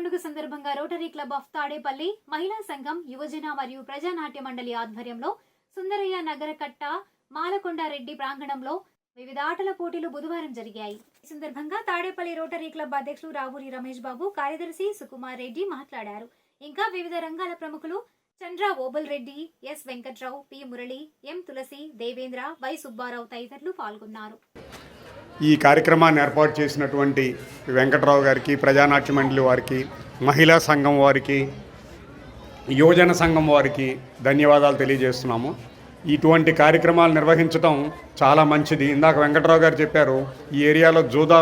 పండుగ సందర్భంగా rotary club of Tadepalli మహిళా సంఘం యువజన మరియు ప్రజానాట్య మండలి ఆధ్వర్యంలో సుందరయ్య నగరకట్ట మాలకొండారెడ్డి ప్రాంగణంలో వివిధ ఆటల పోటీలు బుధవారం జరిగాయి. ఈ సందర్భంగా తాడేపల్లి రోటరీ క్లబ్ అధ్యక్షులు రావూరి రమేష్ బాబు కార్యదర్శి సుకుమార్ రెడ్డి మాట్లాడారు. ఇంకా వివిధ రంగాల ప్రముఖులు Chandra Obul Reddy S Venkatrao P Murali M Tulasi Devendra Y Subbarao తదితరులు పాల్గొన్నారు. ఈ కార్యక్రమాన్ని ఏర్పాటు చేసినటువంటి వెంకట్రావు గారికి ప్రజానాట్య మండలి వారికి మహిళా సంఘం వారికి యువజన సంఘం వారికి ధన్యవాదాలు తెలియజేస్తున్నాము. ఇటువంటి కార్యక్రమాలు నిర్వహించడం చాలా మంచిది. ఇందాక వెంకట్రావు గారు చెప్పారు ఈ ఏరియాలో జూదా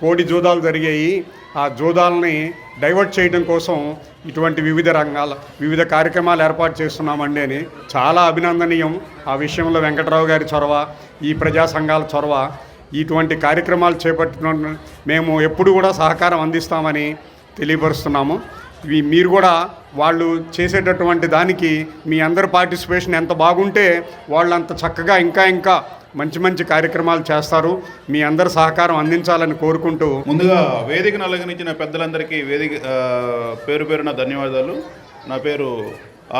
కోడి జూదాలు జరిగాయి. ఆ జూదాలని డైవర్ట్ చేయడం కోసం ఇటువంటి వివిధ రంగాల వివిధ కార్యక్రమాలు ఏర్పాటు చేస్తున్నామండి అని చాలా అభినందనీయం. ఆ విషయంలో వెంకట్రావు గారి చొరవ ఈ ప్రజా సంఘాల చొరవ ఇటువంటి కార్యక్రమాలు చేపట్టిన మేము ఎప్పుడు కూడా సహకారం అందిస్తామని తెలియపరుస్తున్నాము. ఇవి మీరు కూడా వాళ్ళు చేసేటటువంటి దానికి మీ అందరి పార్టిసిపేషన్ ఎంత బాగుంటే వాళ్ళు అంత చక్కగా ఇంకా ఇంకా మంచి మంచి కార్యక్రమాలు చేస్తారు. మీ అందరి సహకారం అందించాలని కోరుకుంటూ ముందుగా వేదికను అలగనించిన పెద్దలందరికీ వేదిక పేరు పేరున ధన్యవాదాలు. నా పేరు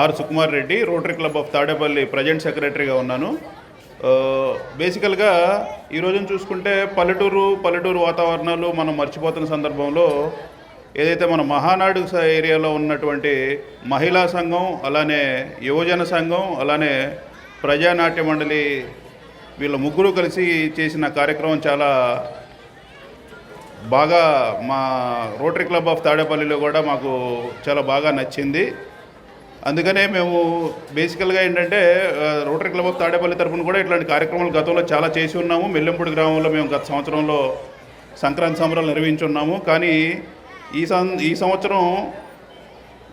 R Sukumar Reddy Rotary Club of Tadepalli present సెక్రటరీగా ఉన్నాను. బేసికల్గా ఈ రోజున చూసుకుంటే పల్లెటూరు పల్లెటూరు వాతావరణాలు మనం మర్చిపోతున్న సందర్భంలో ఏదైతే మన మహానాడు ఏరియాలో ఉన్నటువంటి మహిళా సంఘం అలానే యువజన సంఘం అలానే ప్రజానాట్య మండలి వీళ్ళ ముగ్గురు కలిసి చేసిన కార్యక్రమం చాలా బాగా మా రోటరీ క్లబ్ ఆఫ్ తాడేపల్లిలో కూడా మాకు చాలా బాగా నచ్చింది. అందుకనే మేము బేసికల్గా ఏంటంటే రోటరీ క్లబ్ ఆఫ్ తాడేపల్లి తరఫున కూడా ఇట్లాంటి కార్యక్రమాలు గతంలో చాలా చేసి ఉన్నాము. మెల్లెంపూడి గ్రామంలో మేము గత సంవత్సరంలో సంక్రాంతి సంబరాలు నిర్వహించున్నాము కానీ ఈ సం ఈ సంవత్సరం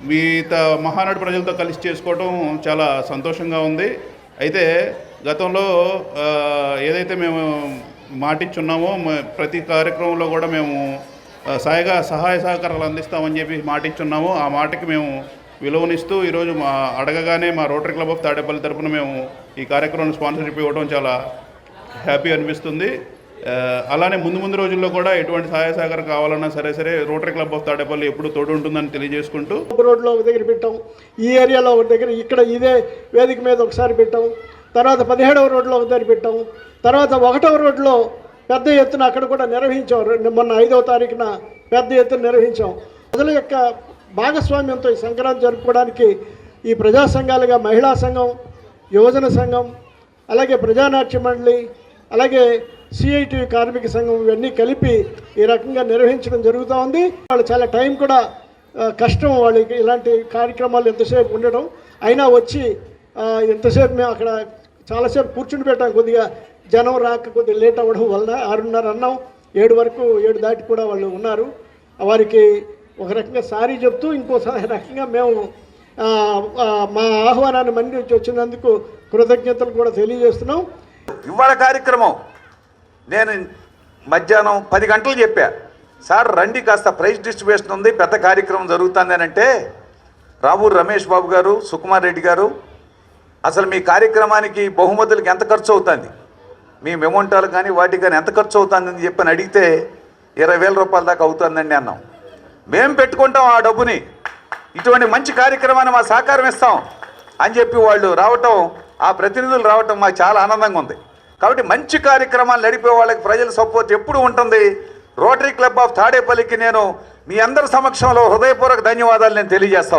మిగత మహానాడు ప్రజలతో కలిసి చేసుకోవడం చాలా సంతోషంగా ఉంది. అయితే గతంలో ఏదైతే మేము మాటిచ్చున్నామో ప్రతి కార్యక్రమంలో కూడా మేము సాయగా సహాయ సహకారాలు అందిస్తామని చెప్పి మాటిచ్చున్నాము. ఆ మాటకి మేము విలువనిస్తూ ఈరోజు మా అడగగానే మా రోటరీ క్లబ్ ఆఫ్ తాడేపల్లి తరపున మేము ఈ కార్యక్రమం స్పాన్సర్షిప్ ఇవ్వడం చాలా హ్యాపీ అనిపిస్తుంది. అలానే ముందు ముందు రోజుల్లో కూడా ఎటువంటి సహాయ సహకారం కావాలన్నా సరే సరే రోటరీ క్లబ్ ఆఫ్ తాడేపల్లి ఎప్పుడు తోడు ఉంటుందని తెలియజేసుకుంటూ ఒక రోడ్లో ఒక దగ్గర పెట్టాం. ఈ ఏరియాలో ఒక దగ్గర ఇక్కడ ఇదే వేదిక మీద ఒకసారి పెట్టాం. తర్వాత పదిహేడవ రోడ్లో ఒక దగ్గర పెట్టాం. తర్వాత ఒకటవ రోడ్లో పెద్ద ఎత్తున అక్కడ కూడా నిర్వహించాం. మొన్న ఐదవ తారీఖున పెద్ద ఎత్తున నిర్వహించాం. ప్రజల యొక్క భాగస్వామ్యంతో ఈ సంక్రాంతి జరుపుకోవడానికి ఈ ప్రజా సంఘాలుగా మహిళా సంఘం యువజన సంఘం అలాగే ప్రజానాట్య మండలి అలాగే సిఐటి కార్మిక సంఘం ఇవన్నీ కలిపి ఈ రకంగా నిర్వహించడం జరుగుతూ ఉంది. వాళ్ళు చాలా టైం కూడా కష్టం వాళ్ళకి ఇలాంటి కార్యక్రమాలు ఎంతసేపు ఉండడం. అయినా వచ్చి ఎంతసేపు మేము అక్కడ చాలాసేపు కూర్చుని పెట్టాం. కొద్దిగా జనం రాక కొద్దిగా లేట్ అవ్వడం వలన ఆరున్నర అన్నాం ఏడు వరకు ఏడు దాటి కూడా వాళ్ళు ఉన్నారు. వారికి ఒక రకంగా సారీ చెప్తూ ఇంకో రకంగా మేము మా ఆహ్వానాన్ని మన్నించి వచ్చినందుకు కృతజ్ఞతలు కూడా తెలియజేస్తున్నాం. ఇవాళ కార్యక్రమం నేను మధ్యాహ్నం పది గంటలు చెప్పా. సార్ రండి కాస్త ప్రైజ్ డిస్ట్రిబ్యూషన్ ఉంది పెద్ద కార్యక్రమం జరుగుతుంది అని అంటే రావూరు రమేష్ బాబు గారు సుకుమార్ రెడ్డి గారు అసలు మీ కార్యక్రమానికి బహుమతులకు ఎంత ఖర్చు అవుతుంది? మీ మెమోంటాలు కానీ వాటికి కానీ ఎంత ఖర్చు అవుతుందని చెప్పని అడిగితే ఇరవై వేల రూపాయల దాకా అవుతుందండి అన్నాం. మేము పెట్టుకుంటాం ఆ డబ్బుని. ఇటువంటి మంచి కార్యక్రమాన్ని మా సహకారం ఇస్తాం అని చెప్పి వాళ్ళు రావటం ఆ ప్రతినిధులు రావటం మాకు చాలా ఆనందంగా ఉంది. కాబట్టి మంచి కార్యక్రమాలు నడిపే వాళ్ళకి ప్రజల సపోర్ట్ ఎప్పుడు ఉంటుంది? రోటరీ క్లబ్ ఆఫ్ తాడేపల్లికి నేను మీ అందరి సమక్షంలో హృదయపూర్వక ధన్యవాదాలు నేను తెలియజేస్తా